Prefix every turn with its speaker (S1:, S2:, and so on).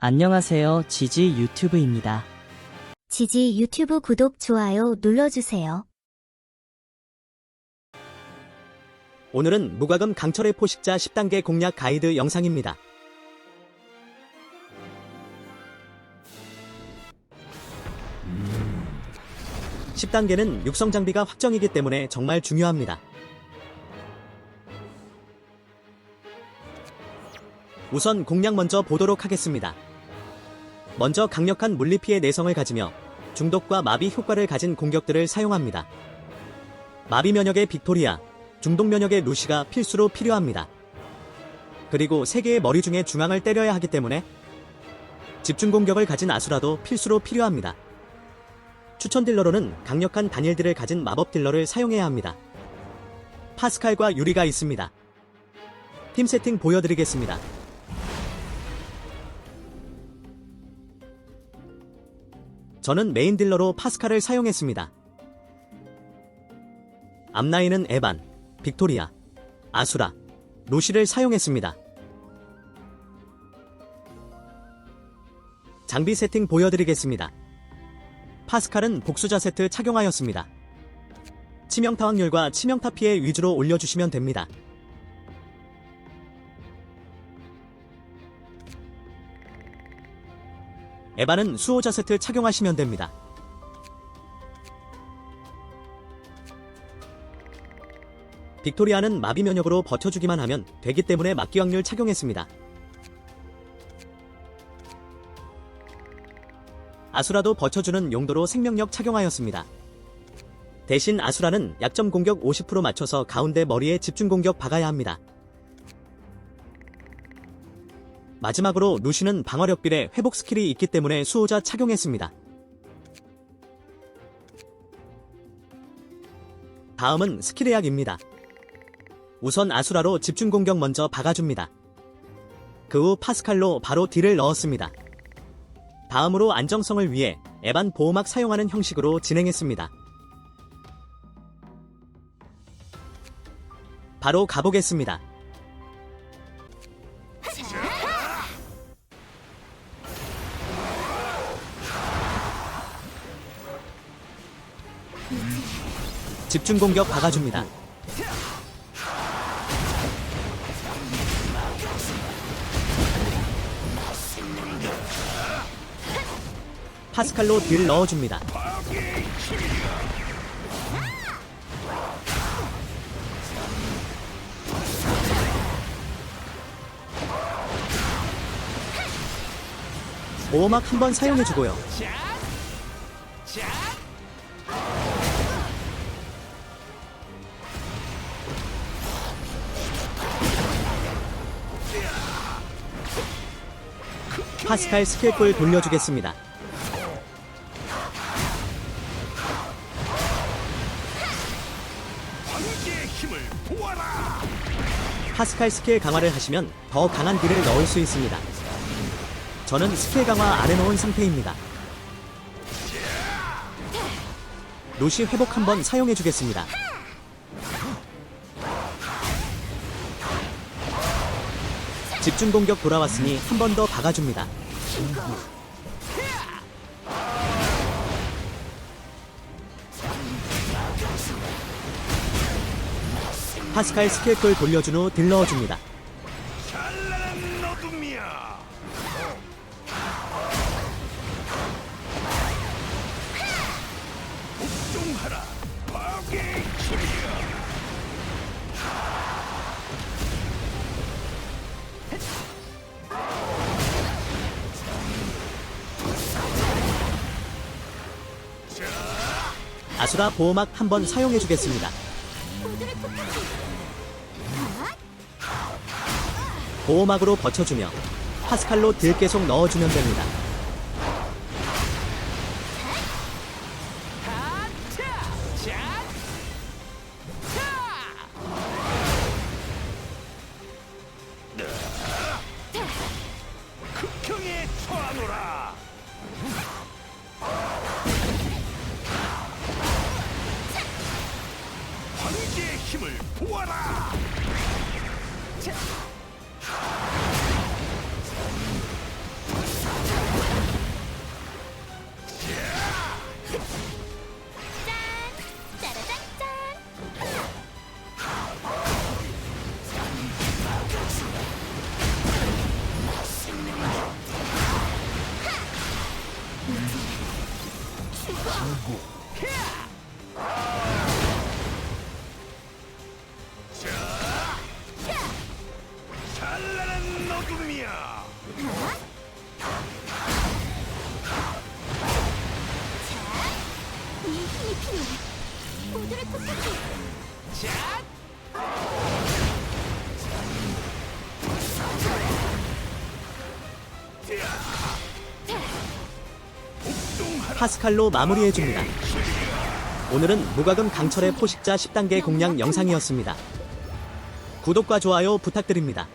S1: 안녕하세요. 지지 유튜브입니다.
S2: 지지 유튜브 구독, 좋아요 눌러주세요.
S3: 오늘은 무과금 강철의 포식자 10단계 공략 가이드 영상입니다. 음. 10단계는 육성 장비가 확정이기 때문에 정말 중요합니다. 우선 공략 먼저 보도록 하겠습니다. 먼저 강력한 물리피해 내성을 가지며 중독과 마비 효과를 가진 공격들을 사용합니다. 마비 면역의 빅토리아, 중독 면역의 루시가 필수로 필요합니다. 그리고 세 개의 머리 중에 중앙을 때려야 하기 때문에 집중 공격을 가진 아수라도 필수로 필요합니다. 추천 딜러로는 강력한 단일들을 가진 마법 딜러를 사용해야 합니다. 파스칼과 유리가 있습니다. 팀 세팅 보여드리겠습니다. 저는 메인 딜러로 파스칼을 사용했습니다. 앞라인은 에반, 빅토리아, 아수라, 루시를 사용했습니다. 장비 세팅 보여드리겠습니다. 파스칼은 복수자 세트 착용하였습니다. 치명타 확률과 치명타 피해 위주로 올려주시면 됩니다. 에반은 수호자 세트 착용하시면 됩니다. 빅토리아는 마비 면역으로 버텨주기만 하면 되기 때문에 막기 확률 착용했습니다. 아수라도 버텨주는 용도로 생명력 착용하였습니다. 대신 아수라는 약점 공격 50% 맞춰서 가운데 머리에 집중 공격 박아야 합니다. 마지막으로 루시는 방어력 비례 회복 스킬이 있기 때문에 수호자 착용했습니다. 다음은 스킬의 약입니다. 우선 아수라로 집중 공격 먼저 박아줍니다. 그 후 파스칼로 바로 딜을 넣었습니다. 다음으로 안정성을 위해 에반 보호막 사용하는 형식으로 진행했습니다. 바로 가보겠습니다. 집중 공격 박아줍니다. 파스칼로 딜 넣어줍니다. 보호막 한번 사용해주고요. 파스칼 스킬볼 돌려주겠습니다. 파스칼 스킬 강화를 하시면 더 강한 딜을 넣을 수 있습니다. 저는 스킬 강화 안 해놓은 상태입니다. 루시 회복 한번 사용해주겠습니다. 집중 공격 돌아왔으니 한 번 더 박아줍니다. 파스칼 스킬풀 돌려준 후
S4: 어둠이야! 복종하라!
S3: 아수라 보호막 한번 사용해 주겠습니다. 보호막으로 버텨주며 파스칼로 딜 계속 넣어주면 됩니다.
S4: 힘을 보아라! 너둠이야.
S2: 이 힘이 필요해. 모두를 부탁해.
S3: 파스칼로 마무리해줍니다. 오늘은 무과금 강철의 포식자 10단계 공략 영상이었습니다. 구독과 좋아요 부탁드립니다.